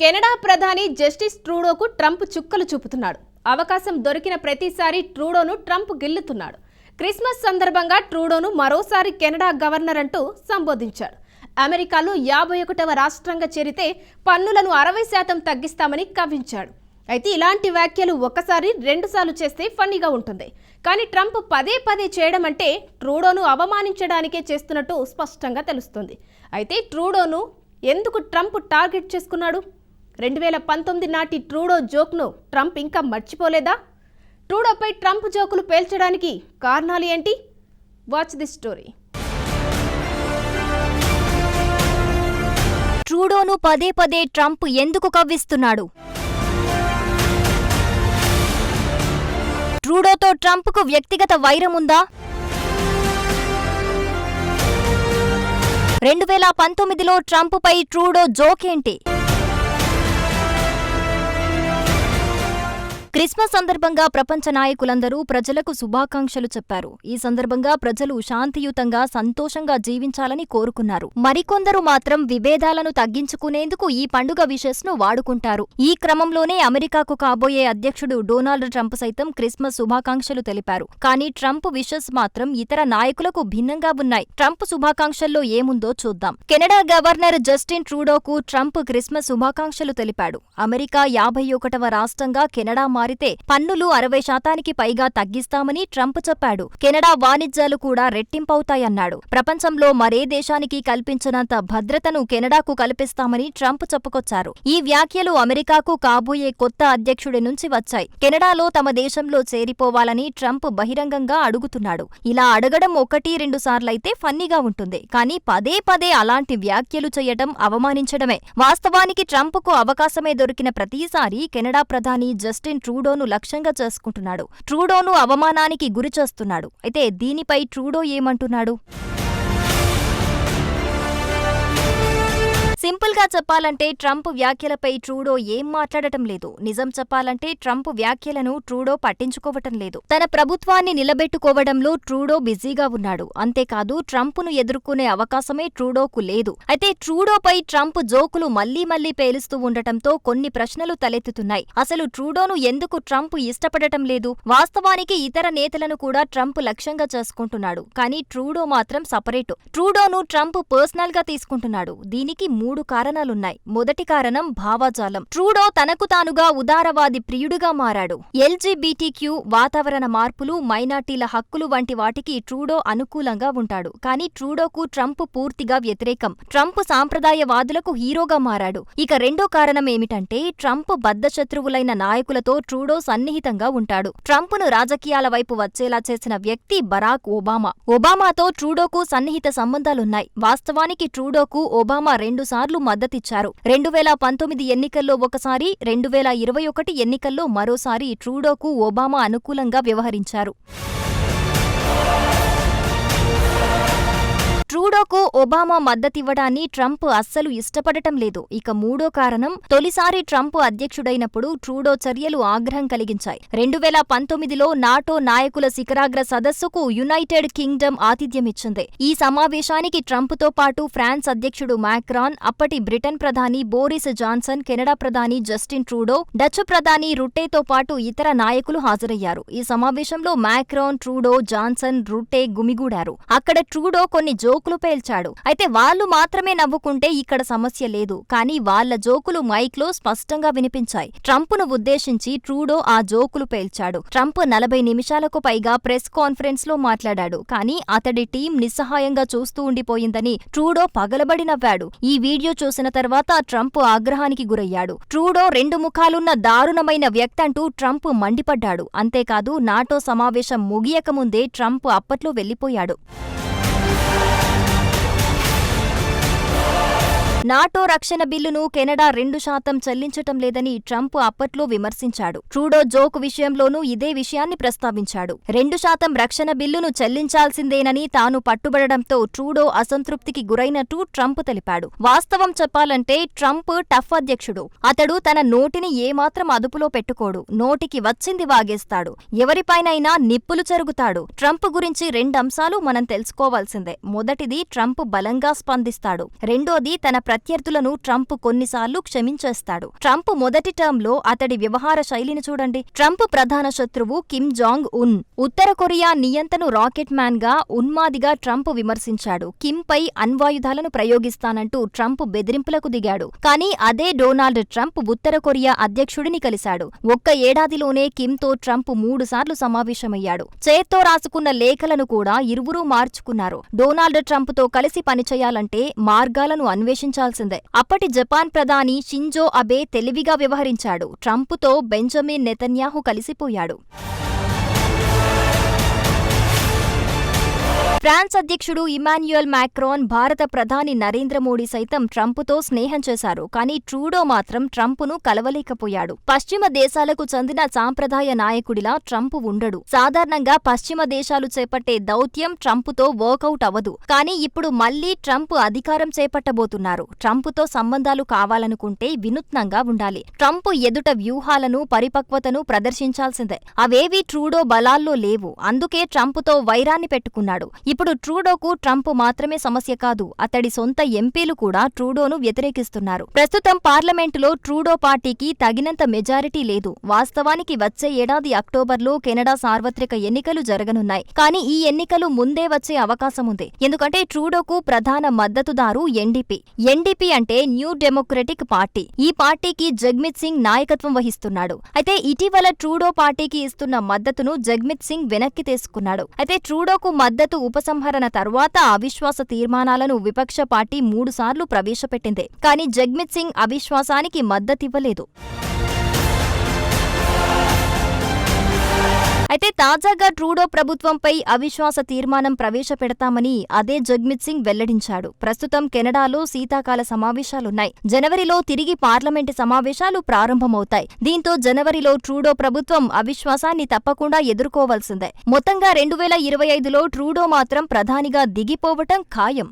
Canada ప్రధాని justice ట్రూడోకు Trump చుక్కలు చూపుతున్నాడు. అవకాశం దొరికిన ప్రతిసారి ట్రూడోను ట్రంప్ గిల్లుతున్నాడు. క్రిస్మస్ సందర్భంగా ట్రూడోను మరోసారి కెనడా గవర్నర్ అంటూ సంబోధించాడు అమెరికాలో యాభై ఒకటవ రాష్ట్రంగా చేరితే పన్నులను అరవై శాతం తగ్గిస్తామని కవ్వించాడు. అయితే ఇలాంటి వ్యాఖ్యలు ఒక్కసారి రెండుసార్లు చేస్తే ఫన్నీగా ఉంటుంది. కానీ ట్రంప్ పదే పదే చేయడం అంటే ట్రూడోను అవమానించడానికే చేస్తున్నట్టు స్పష్టంగా తెలుస్తుంది. అయితే ట్రూడోను ఎందుకు ట్రంప్ టార్గెట్ చేసుకున్నాడు? రెండు వేల పంతొమ్మిది నాటి ట్రూడో జోక్ను ట్రంప్ ఇంకా మర్చిపోలేదా? ట్రూడోపై ట్రంప్ జోకులు పేల్చడానికి కారణాలు ఏంటి? వాచ్ ది స్టోరీ ట్రూడోను పదే పదే ట్రంప్ ఎందుకు కవ్విస్తున్నాడు? ట్రూడోతో ట్రంప్కు వ్యక్తిగత వైరముందా రెండు వేల పంతొమ్మిదిలో ట్రంప్పై ట్రూడో జోకేంటి? క్రిస్మస్ సందర్భంగా ప్రపంచ నాయకులందరూ ప్రజలకు శుభాకాంక్షలు చెప్పారు. ఈ సందర్భంగా ప్రజలు శాంతియుతంగా సంతోషంగా జీవించాలని కోరుకున్నారు. మరికొందరు మాత్రం విభేదాలను తగ్గించుకునేందుకు ఈ పండుగ విషస్ను వాడుకుంటారు. ఈ క్రమంలోనే అమెరికాకు కాబోయే అధ్యక్షుడు డొనాల్డ్ ట్రంప్ సైతం క్రిస్మస్ శుభాకాంక్షలు తెలిపారు. కానీ ట్రంప్ విషెస్ మాత్రం ఇతర నాయకులకు భిన్నంగా ఉన్నాయి. ట్రంప్ శుభాకాంక్షల్లో ఏముందో చూద్దాం. కెనడా గవర్నర్ జస్టిన్ ట్రూడోకు ట్రంప్ క్రిస్మస్ శుభాకాంక్షలు తెలిపాడు. అమెరికా యాభై ఒకటవ రాష్ట్రంగా కెనడా మారితే పన్నులు అరవై శాతానికి పైగా తగ్గిస్తామని ట్రంప్ చెప్పాడు. కెనడా వాణిజ్యాలు కూడా రెట్టింపవుతాయన్నాడు. ప్రపంచంలో మరే దేశానికి కల్పించినంత భద్రతను కెనడాకు కల్పిస్తామని ట్రంప్ చెప్పుకొచ్చారు. ఈ వ్యాఖ్యలు అమెరికాకు కాబోయే కొత్త అధ్యక్షుడి నుంచి వచ్చాయి. కెనడాలో తమ దేశంలో చేరిపోవాలని ట్రంప్ బహిరంగంగా అడుగుతున్నాడు. ఇలా అడగడం ఒకటి రెండు సార్లైతే ఫన్నీగా ఉంటుంది. కానీ పదే పదే అలాంటి వ్యాఖ్యలు చేయడం అవమానించడమే. వాస్తవానికి ట్రంప్కు అవకాశమే దొరికిన ప్రతిసారి కెనడా ప్రధాని జస్టిన్ ట్రూ ట్రూడోను లక్ష్యంగా చేసుకుంటున్నాడు. ట్రూడోను అవమానానికి గురి చేస్తున్నాడు. అయితే దీనిపై ట్రూడో ఏమంటున్నాడు? సింపుల్ చెప్పాలంటే ట్రంప్ వ్యాఖ్యలపై ట్రూడో ఏం మాట్లాడటం లేదు. నిజం చెప్పాలంటే ట్రంప్ వ్యాఖ్యలను ట్రూడో పట్టించుకోవటం లేదు. తన ప్రభుత్వాన్ని నిలబెట్టుకోవడంలో ట్రూడో బిజీగా ఉన్నాడు. అంతేకాదు ట్రంప్ను ఎదుర్కొనే అవకాశమే ట్రూడోకు లేదు. అయితే ట్రూడోపై ట్రంప్ జోకులు మళ్ళీ మళ్ళీ పేలుస్తూ ఉండటంతో కొన్ని ప్రశ్నలు తలెత్తుతున్నాయి. అసలు ట్రూడోను ఎందుకు ట్రంప్ ఇష్టపడటం లేదు? వాస్తవానికి ఇతర నేతలను కూడా ట్రంప్ లక్ష్యంగా చేసుకుంటున్నాడు. కానీ ట్రూడో మాత్రం సపరేటు. ట్రూడోను ట్రంప్ పర్సనల్గా తీసుకుంటున్నాడు. దీనికి మూడు కారణాలున్నాయి. మొదటి కారణం భావాజాలం. ట్రూడో తనకు తానుగా ఉదారవాది ప్రియుడుగా మారాడు. ఎల్జీబీటీక్యూ వాతావరణ మార్పులు మైనార్టీల హక్కులు వంటి వాటికి ట్రూడో అనుకూలంగా ఉంటాడు. కానీ ట్రూడోకు ట్రంప్ పూర్తిగా వ్యతిరేకం. ట్రంప్ సాంప్రదాయవాదులకు హీరోగా మారాడు. ఇక రెండో కారణం ఏమిటంటే ట్రంప్ బద్ధశత్రువులైన నాయకులతో ట్రూడో సన్నిహితంగా ఉంటాడు. ట్రంప్ను రాజకీయాల వైపు వచ్చేలా చేసిన వ్యక్తి బరాక్ ఒబామా. ఒబామాతో ట్రూడోకు సన్నిహిత సంబంధాలున్నాయి. వాస్తవానికి ట్రూడోకు ఒబామా రెండుసార్లు మద్దతిచ్చారు. రెండు వేల పంతొమ్మిది ఎన్నికల్లో ఒకసారి రెండు వేల ఇరవై ఒకటి ఎన్నికల్లో మరోసారి ట్రూడోకు ఒబామా అనుకూలంగా వ్యవహరించారు. ట్రూడోకు ఒబామా మద్దతివ్వడాన్ని ట్రంప్ అస్సలు ఇష్టపడటం లేదు. ఇక మూడో కారణం తొలిసారి ట్రంప్ అధ్యక్షుడైనప్పుడు ట్రూడో చర్యలు ఆగ్రహం కలిగించాయి. రెండు వేల పంతొమ్మిదిలో నాటో నాయకుల శిఖరాగ్ర సదస్సుకు యునైటెడ్ కింగ్డమ్ ఆతిథ్యమిచ్చింది. ఈ సమావేశానికి ట్రంప్తో పాటు ఫ్రాన్స్ అధ్యక్షుడు మ్యాక్రాన్ అప్పటి బ్రిటన్ ప్రధాని బోరిస్ జాన్సన్ కెనడా ప్రధాని జస్టిన్ ట్రూడో డచ్ ప్రధాని రుట్టేతో పాటు ఇతర నాయకులు హాజరయ్యారు. ఈ సమావేశంలో మాక్రాన్ ట్రూడో జాన్సన్ రుట్టే గుమిగూడారు. అక్కడ ట్రూడో కొన్ని జోక్ జోకులు పేల్చాడు. అయితే వాళ్ళు మాత్రమే నవ్వుకుంటే ఇక్కడ సమస్య లేదు. కానీ వాళ్ళ జోకులు మైక్లో స్పష్టంగా వినిపించాయి. ట్రంప్ను ఉద్దేశించి ట్రూడో ఆ జోకులు పేల్చాడు. ట్రంప్ నలభై నిమిషాలకు పైగా ప్రెస్ కాన్ఫరెన్స్లో మాట్లాడాడు. కానీ అతడి టీం నిస్సహాయంగా చూస్తూ ఉండిపోయిందని ట్రూడో పగలబడి నవ్వాడు. ఈ వీడియో చూసిన తర్వాత ట్రంప్ ఆగ్రహానికి గురయ్యాడు. ట్రూడో రెండు ముఖాలున్న దారుణమైన వ్యక్తంటూ ట్రంప్ మండిపడ్డాడు. అంతేకాదు నాటో సమావేశం ముగియకముందే ట్రంప్ అప్పట్లో వెళ్ళిపోయాడు నాటో రక్షణ బిల్లును కెనడా రెండు శాతం చెల్లించటం లేదని ట్రంప్ అప్పట్లో విమర్శించాడు. ట్రూడో జోక్ విషయంలోనూ ఇదే విషయాన్ని ప్రస్తావించాడు. రెండు శాతం రక్షణ బిల్లును చెల్లించాల్సిందేనని తాను పట్టుబడడంతో ట్రూడో అసంతృప్తికి గురైనట్టు ట్రంప్ తెలిపాడు. వాస్తవం చెప్పాలంటే ట్రంప్ టఫ్ అధ్యక్షుడు. అతడు తన నోటిని ఏమాత్రం అదుపులో పెట్టుకోడు. నోటికి వచ్చింది వాగేస్తాడు. ఎవరిపైనైనా నిప్పులు చెరుగుతాడు ట్రంప్ గురించి రెండంశాలు మనం తెలుసుకోవాల్సిందే. మొదటిది ట్రంప్ బలంగా స్పందిస్తాడు. రెండోది తన ప్రత్యర్థులను ట్రంప్ కొన్నిసార్లు క్షమించేస్తాడు. ట్రంప్ మొదటి టర్మ్లో అతడి వ్యవహార శైలిని చూడండి. ట్రంప్ ప్రధాన శత్రువు కిమ్ జాంగ్ ఉన్ ఉత్తర కొరియా నియంతను రాకెట్ మ్యాన్గా ఉన్మాదిగా ట్రంప్ విమర్శించాడు. కిమ్ పై అణ్వాయుధాలను ప్రయోగిస్తానంటూ ట్రంప్ బెదిరింపులకు దిగాడు. కానీ అదే డొనాల్డ్ ట్రంప్ ఉత్తర కొరియా అధ్యక్షుడిని కలిశాడు. ఒక్క ఏడాదిలోనే కిమ్తో ట్రంప్ మూడుసార్లు సమావేశమయ్యాడు. చేత్తో రాసుకున్న లేఖలను కూడా ఇరువురూ మార్చుకున్నారు. డొనాల్డ్ ట్రంప్తో కలిసి పనిచేయాలంటే మార్గాలను అన్వేషించాల్సిందే అప్పటి జపాన్ ప్రధాని షింజో అబే తెలివిగా వ్యవహరించాడు. ట్రంప్తో బెంజమిన్ నెతన్యాహు కలిసిపోయాడు. ఫ్రాన్స్ అధ్యక్షుడు ఇమాన్యుయల్ మ్యాక్రాన్ భారత ప్రధాని నరేంద్ర మోడీ సైతం ట్రంప్తో స్నేహం చేశారు. కానీ ట్రూడో మాత్రం ట్రంప్ను కలవలేకపోయాడు. పశ్చిమ దేశాలకు చెందిన సాంప్రదాయ నాయకుడిలా ట్రంప్ ఉండడు. సాధారణంగా పశ్చిమ దేశాలు చేపట్టే దౌత్యం ట్రంప్తో వర్కౌట్ అవ్వదు. కానీ ఇప్పుడు మళ్ళీ ట్రంప్ అధికారం చేపట్టబోతున్నారు. ట్రంప్తో సంబంధాలు కావాలనుకుంటే వినూత్నంగా ఉండాలి. ట్రంప్ ఎదుట వ్యూహాలను పరిపక్వతను ప్రదర్శించాల్సిందే. అవేవీ ట్రూడో బలాల్లో లేవు. అందుకే ట్రంప్తో వైరాన్ని పెట్టుకున్నాడు. ఇప్పుడు ట్రూడోకు ట్రంప్ మాత్రమే సమస్య కాదు అతడి సొంత ఎంపీలు కూడా ట్రూడోను వ్యతిరేకిస్తున్నారు. ప్రస్తుతం పార్లమెంటులో ట్రూడో పార్టీకి తగినంత మెజారిటీ లేదు. వాస్తవానికి వచ్చే ఏడాది అక్టోబర్లో కెనడా సార్వత్రిక ఎన్నికలు జరగనున్నాయి. కానీ ఈ ఎన్నికలు ముందే వచ్చే అవకాశం ఉంది. ఎందుకంటే ట్రూడోకు ప్రధాన మద్దతుదారు ఎన్డీపీ ఎన్డీపీ అంటే న్యూ డెమోక్రటిక్ పార్టీ. ఈ పార్టీకి జగ్మిత్ సింగ్ నాయకత్వం వహిస్తున్నాడు. అయితే ఇటీవల ట్రూడో పార్టీకి ఇస్తున్న మద్దతును జగ్మిత్ సింగ్ వెనక్కి తీసుకున్నాడు. అయితే ట్రూడోకు మద్దతు ఉపసంహరణ తర్వాత అవిశ్వాస తీర్మానాలను విపక్ష పార్టీ మూడుసార్లు ప్రవేశపెట్టింది. కానీ జగ్మిత్ సింగ్ అవిశ్వాసానికి మద్దతివ్వలేదు. అయితే తాజాగా ట్రూడో ప్రభుత్వంపై అవిశ్వాస తీర్మానం ప్రవేశపెడతామని అదే జగ్మిత్ సింగ్ వెల్లడించాడు. ప్రస్తుతం కెనడాలో శీతాకాల సమావేశాలున్నాయి. జనవరిలో తిరిగి పార్లమెంటు సమావేశాలు ప్రారంభమవుతాయి. దీంతో జనవరిలో ట్రూడో ప్రభుత్వం అవిశ్వాసాన్ని తప్పకుండా ఎదుర్కోవాల్సిందే. మొత్తంగా రెండు వేల ఇరవై ఐదులో ట్రూడో మాత్రం ప్రధానిగా దిగిపోవటం ఖాయం.